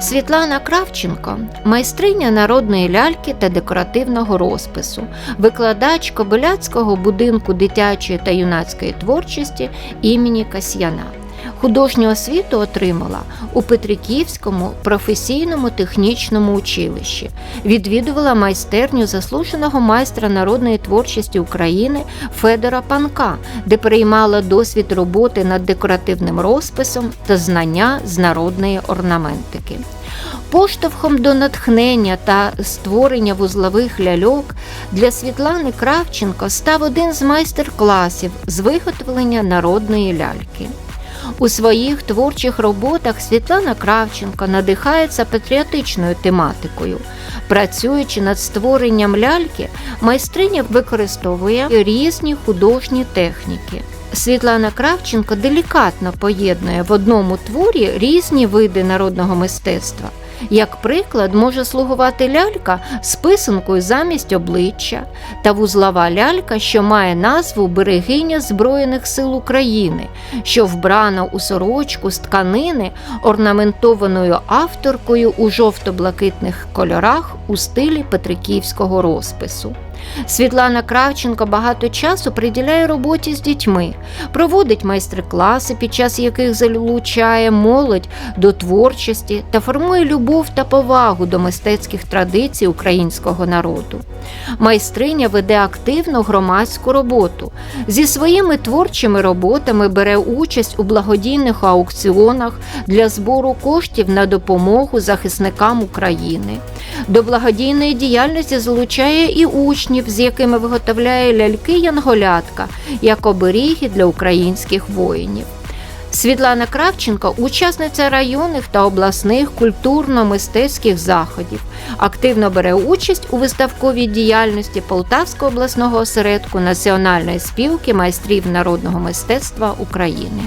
Світлана Кравченко майстриня народної ляльки та декоративного розпису, викладач Кобиляцького будинку дитячої та юнацької творчості імені Касьяна. Художню освіту отримала у Петриківському професійному технічному училищі, відвідувала майстерню заслуженого майстра народної творчості України Федора Панка, де переймала досвід роботи над декоративним розписом та знання з народної орнаментики. Поштовхом до натхнення та створення вузлових ляльок для Світлани Кравченко став один з майстер-класів з виготовлення народної ляльки. У своїх творчих роботах Світлана Кравченко надихається патріотичною тематикою. Працюючи над створенням ляльки, майстриня використовує різні художні техніки. Світлана Кравченко делікатно поєднує в одному творі різні види народного мистецтва. Як приклад може слугувати лялька з писанкою замість обличчя та вузлова лялька, що має назву Берегиня Збройних сил України, що вбрана у сорочку з тканини, орнаментованою авторкою у жовто-блакитних кольорах у стилі петриківського розпису. Світлана Кравченко багато часу приділяє роботі з дітьми, проводить майстер-класи, під час яких залучає молодь до творчості та формує любов та повагу до мистецьких традицій українського народу. Майстриня веде активну громадську роботу. Зі своїми творчими роботами бере участь у благодійних аукціонах для збору коштів на допомогу захисникам України. До благодійної діяльності залучає і учнів, з якими виготовляє ляльки Янголятка як оберіги для українських воїнів. Світлана Кравченко учасниця районних та обласних культурно-мистецьких заходів, активно бере участь у виставковій діяльності Полтавського обласного осередку Національної спілки майстрів народного мистецтва України.